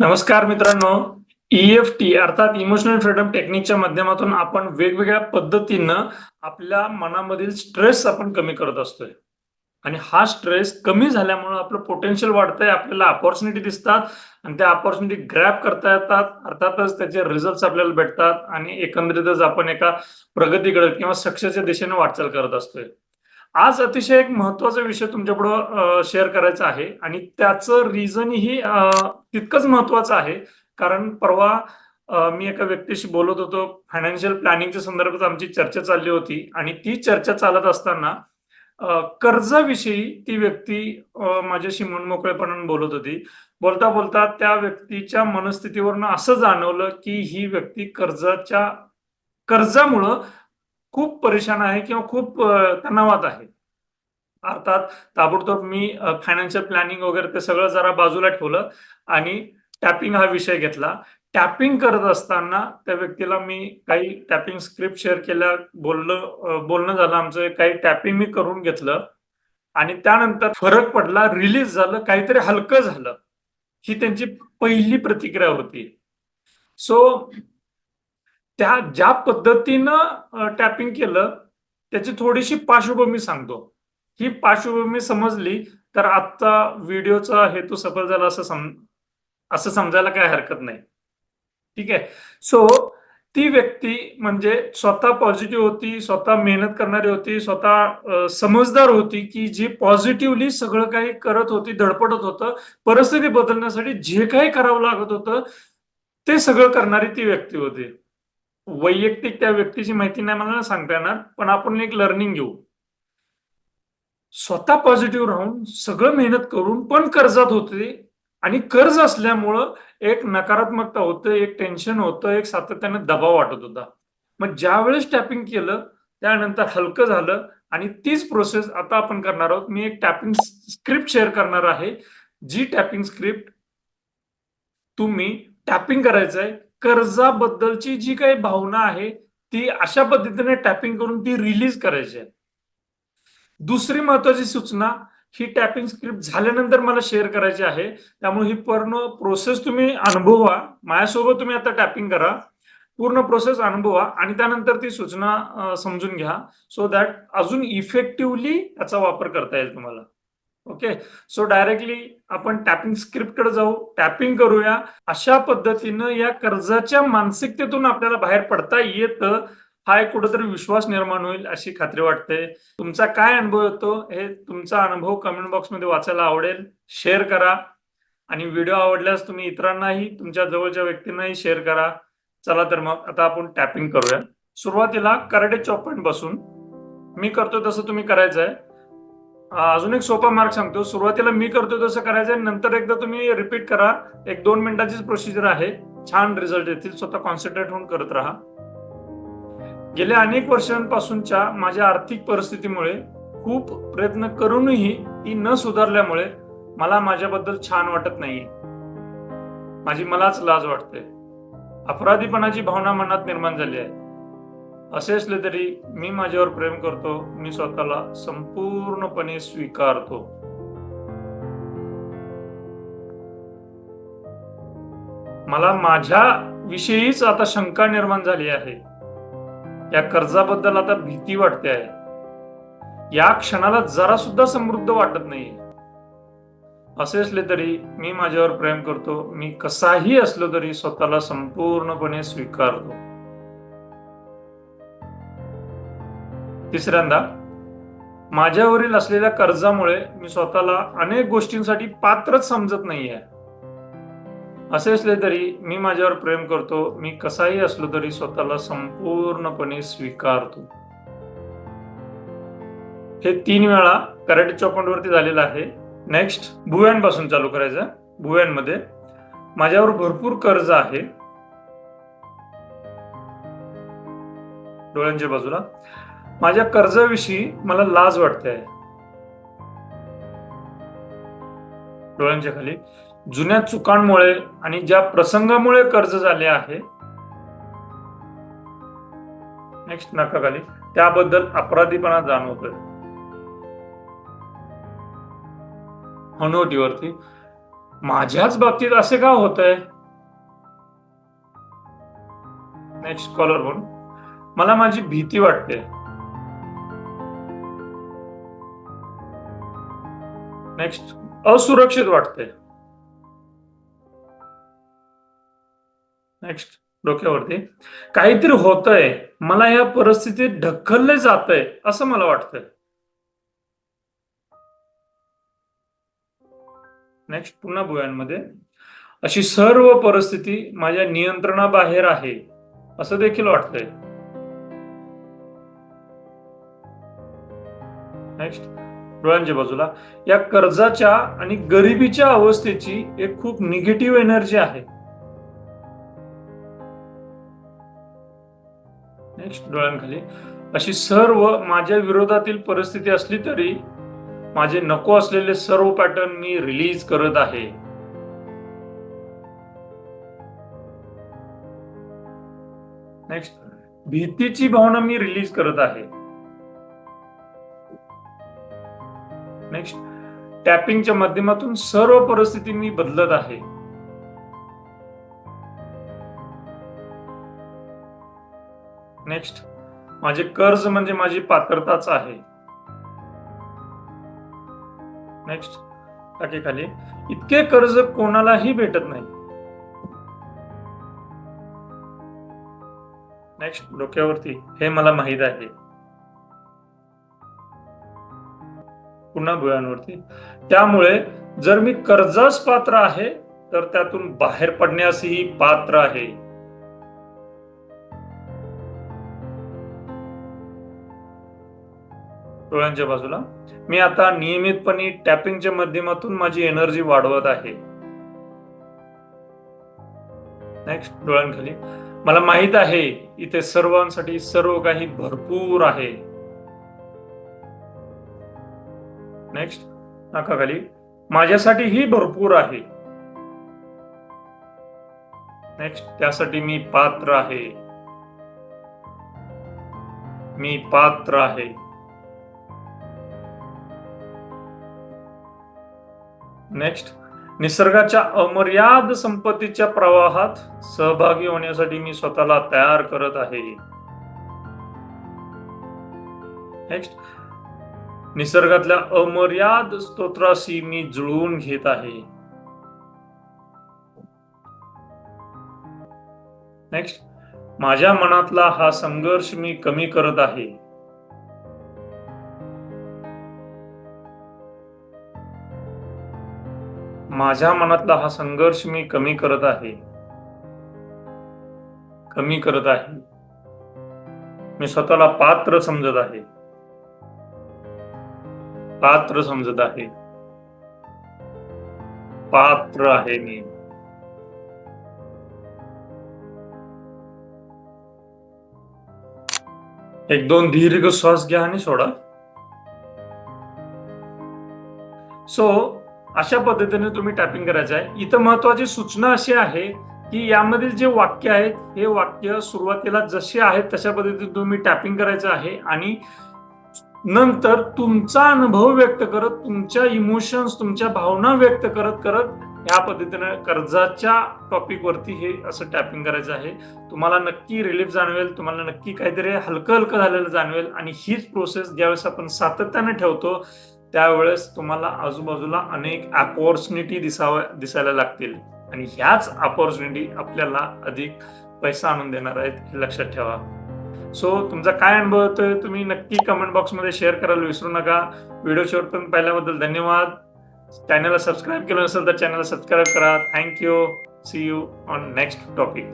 नमस्कार मित्रांनो F T अर्थात इमोशनल फ्रीडम टेक्निकच्या माध्यमातून आपण वेगवेगळ्या पद्धतीनं आपल्या मनामधील स्ट्रेस आपण कमी करत असतोय. आणि हा स्ट्रेस कमी झाल्यामुळे आपलं पोटेन्शियल वाढतंय आपल्याला अपॉर्च्युनिटी दिसतात आणि त्या अपॉर्च्युनिटी ग्रॅप करता येतात. अर्थातच त्याचे रिझल्ट आपल्याला भेटतात आणि एकंदरीतच आपण एका प्रगतीकडे किंवा सक्सेसच्या दिशेने वाटचाल करत असतोय. आज अतिशय एक महत्त्वाचा विषय तुमच्यापुढं शेअर करायचा आहे आणि त्याचं रिझनही तितकंच महत्वाचं आहे. कारण परवा मी एका व्यक्तीशी बोलत होतो. फायनान्शियल प्लॅनिंगच्या संदर्भात आमची चर्चा चालली होती आणि ती चर्चा चालत असताना कर्जाविषयी ती व्यक्ती माझ्याशी मनमोकळेपणाने बोलत होती. बोलता बोलता त्या व्यक्तीच्या मनस्थितीवरनं असं जाणवलं की ही व्यक्ती कर्जाच्या कर्जामुळं खूप परेशान आहे किंवा खूप तणावात आहे. अर्थात ताबडतोब मी फायनान्शियल प्लॅनिंग वगैरे ते सगळं जरा बाजूला ठेवलं आणि टॅपिंग हा विषय घेतला. टॅपिंग करत असताना त्या व्यक्तीला मी काही टॅपिंग स्क्रिप्ट शेअर केल्या बोललं बोलणं झालं आमचं काही टॅपिंग मी करून घेतलं आणि त्यानंतर फरक पडला रिलीज झालं काहीतरी हलकं झालं. ही त्यांची पहिली प्रतिक्रिया होती. सो त्या ज्या पद्धतीनं टॅपिंग केलं त्याची थोडीशी पार्श्वभूमी सांगतो. ही पार्श्वभूमी समजली तर आजचा व्हिडिओचा हेतू सफल झाला असं सम असं समजायला काय हरकत नाही. ठीक आहे? सो ती व्यक्ती म्हणजे स्वतः पॉझिटिव्ह होती स्वतः मेहनत करणारी होती स्वतः समजदार होती की जी पॉझिटिव्हली सगळं काही करत होती धडपडत होतं परिस्थिती बदलण्यासाठी जे काही करावं लागत होतं ते सगळं करणारी ती व्यक्ती होती. वैयक्तिक त्या व्यक्तीची माहिती नाही मला सांगता येणार पण आपण एक लर्निंग घेऊ. स्वतः पॉझिटिव्ह राहून सगळं मेहनत करून पण कर्जात होते आणि कर्ज असल्यामुळं एक नकारात्मकता होतं एक टेन्शन होतं एक सातत्याने दबाव वाटत होता. मग ज्यावेळेस टॅपिंग केलं त्यानंतर हलकं झालं आणि तीच प्रोसेस आता आपण करणार आहोत. मी एक टॅपिंग स्क्रिप्ट शेअर करणार आहे. जी टॅपिंग स्क्रिप्ट तुम्ही टॅपिंग करायचं आहे कर्जाबद्दलची जी काही भावना आहे ती अशा पद्धतीने टॅपिंग करून ती रिलीज करायची आहे. दुसरी महत्वाची सूचना ही टॅपिंग स्क्रिप्ट झाल्यानंतर मला शेअर करायची आहे. त्यामुळे ही पूर्ण प्रोसेस तुम्ही अनुभवा. माझ्यासोबत तुम्ही आता टॅपिंग करा. पूर्ण प्रोसेस अनुभवा आणि त्यानंतर ती सूचना समजून घ्या. सो दॅट अजून इफेक्टिव्हली याचा वापर करता येईल तुम्हाला. ओके सो डायरेक्टली आपण टॅपिंग स्क्रिप्टकडे जाऊ टॅपिंग करूया. अशा पद्धतीनं या कर्जाच्या मानसिकतेतून आपल्याला बाहेर पडता येतं हा एक कुठेतरी विश्वास निर्माण होईल अशी खात्री वाटते. तुमचा काय अनुभव येतो हे तुमचा अनुभव कमेंट बॉक्समध्ये वाचायला आवडेल शेअर करा. आणि व्हिडिओ आवडल्यास तुम्ही इतरांनाही तुमच्या जवळच्या व्यक्तींनाही शेअर करा. चला तर मग आता आपण टॅपिंग करूया. सुरुवातीला करडे चॉप बसून. मी करतो तसं तुम्ही करायचं आहे अजून एक सोपा मार्ग सांगतो. सुरुवातीला मी करतो तसं करायचं नंतर एकदा तुम्ही रिपीट करा. एक दोन मिनिटाचीच प्रोसिजर आहे. छान रिझल्ट येतील. स्वतः कॉन्सन्ट्रेट होऊन करत राहा. गेल्या अनेक वर्षांपासूनच्या माझ्या आर्थिक परिस्थितीमुळे खूप प्रयत्न करूनही ती न सुधारल्यामुळे मला माझ्याबद्दल छान वाटत नाही माझी मलाच लाज वाटते. अपराधीपणाची भावना मनात निर्माण झाली आहे. असे असले तरी मी माझ्यावर प्रेम करतो मी स्वतःला संपूर्णपणे स्वीकारतो. मला माझ्या विषयीच आता शंका निर्माण झाली आहे. या कर्जाबद्दल आता भीती वाटते आहे. या क्षणाला जरा सुद्धा समृद्ध वाटत नाही असे असले तरी मी माझ्यावर प्रेम करतो मी कसाही असलो तरी स्वतःला संपूर्णपणे स्वीकारतो. तिसऱ्यांदा माझ्यावरील असलेल्या कर्जामुळे मी स्वतःला अनेक गोष्टींसाठी पात्रच समजत नाहीये. असे असले तरी मी माझ्यावर प्रेम करतो मी कसाही असलो तरी स्वतःला संपूर्णपणे स्वीकारतो. हे तीन वेळा कराटे चौपंड वरती झालेलं आहे. नेक्स्ट भुव्यांपासून चालू करायचं. भुव्यांमध्ये माझ्यावर भरपूर कर्ज आहे. डोळ्यांच्या बाजूला. माझ्या कर्जाविषयी मला लाज वाटते आहे. डोळ्यांच्या खाली. जुन्या चुकांमुळे आणि ज्या प्रसंगामुळे कर्ज झाले आहे. नेक्स्ट नाकाखाली त्याबद्दल अपराधीपणा जाणवतोय. हनुवटीवरती माझ्याच बाबतीत असे का होत आहे नेक्स्ट कॉलर म्हणून मला माझी भीती वाटते. नेक्स्ट असुरक्षित वाटते. नेक्स्ट डोक्यावरती. काहीतरी होतंय मला या परिस्थितीत ढकलले जातंय असं मला वाटतंय. नेक्स्ट पुन्हा भुयांमध्ये अशी सर्व परिस्थिती माझ्या नियंत्रणाबाहेर आहे असं देखील वाटतंय. नेक्स्ट डोळ्यांच्या बाजूला या कर्जाच्या आणि गरिबीच्या अवस्थेची एक खूप निगेटिव्ह एनर्जी आहे. नेक्स्ट डोळ्यांखाली. अशी सर्व माझ्या विरोधातील परिस्थिती असली तरी माझे नको असलेले सर्व पॅटर्न मी रिलीज करत आहे. नेक्स्ट भीतीची भावना मी रिलीज करत आहे. नेक्स्ट टॅपिंगच्या माध्यमातून सर्व परिस्थिती मी बदलत आहे. नेक्स्ट माझे कर्ज म्हणजे माझी पात्रताच आहे. नेक्स्ट टाकेखाली. इतके कर्ज कोणालाही भेटत नाही. नेक्स्ट डोक्यावरती. हे मला माहीत आहे. पुन्हा भुयांवरती त्यामुळे जर मी कर्जास पात्र आहे तर त्यातून बाहेर पडण्यासही पात्र आहे. डोळ्यांच्या बाजूला. मी आता नियमितपणे टॅपिंगच्या माध्यमातून माझी एनर्जी वाढवत आहे. नेक्स्ट डोळ्यांखाली. मला माहीत आहे इथे सर्वांसाठी सर्व काही भरपूर आहे. नेक्स्ट नाकाखाली माझ्यासाठीही भरपूर आहे. नेक्स्ट त्यासाठी मी पात्र आहे. मी पात्र आहे. नेक्स्ट निसर्गाच्या अमर्याद संपत्तीच्या प्रवाहात सहभागी होण्यासाठी मी स्वतःला तयार करत आहे. नेक्स्ट निसर्गातल्या अमर्याद स्तोत्राशी मी जुळवून घेत आहे. नेक्स्ट माझ्या मनातला हा संघर्ष मी कमी करत आहे. माझ्या मनातला हा संघर्ष मी कमी करत आहे. कमी करत आहे. मी स्वतःला पात्र समजत आहे. पात्र समजत आहे. पात्र आहे मी. एक दोन दीर्घ श्वास घ्या आणि सोडा. सो अशा पद्धतीने तुम्ही टॅपिंग करायचं आहे. इथं महत्वाची सूचना अशी आहे की यामधील जे वाक्य आहेत हे वाक्य सुरुवातीला जसे आहेत तशा पद्धतीने तुम्ही टॅपिंग करायचं आहे आणि नंतर तुमचा अनुभव व्यक्त करत तुमच्या इमोशन्स तुमच्या भावना व्यक्त करत करत या पद्धतीने कर्जाच्या टॉपिकवरती हे असं टॅपिंग करायचं आहे. तुम्हाला नक्की रिलीफ जाणवेल तुम्हाला नक्की काहीतरी हलकं हलकं झालेलं जाणवेल आणि हीच प्रोसेस ज्यावेळेस आपण सातत्याने ठेवतो त्यावेळेस तुम्हाला आजूबाजूला अनेक अपॉर्च्युनिटी दिसाव्या दिसायला लागतील. आणि ह्याच अपॉर्च्युनिटी आपल्याला अधिक पैसा आणून देणार आहेत हे लक्षात ठेवा. सो तुमचा काय अनुभव होतोय? तुम्ही नक्की कमेंट बॉक्समध्ये शेअर करायला विसरू नका. व्हिडिओ शेवटपर्यंत पाहिल्याबद्दल धन्यवाद. चॅनलला सबस्क्राईब केलं नसेल तर चॅनलला सबस्क्राईब करा. Thank you see you on next topic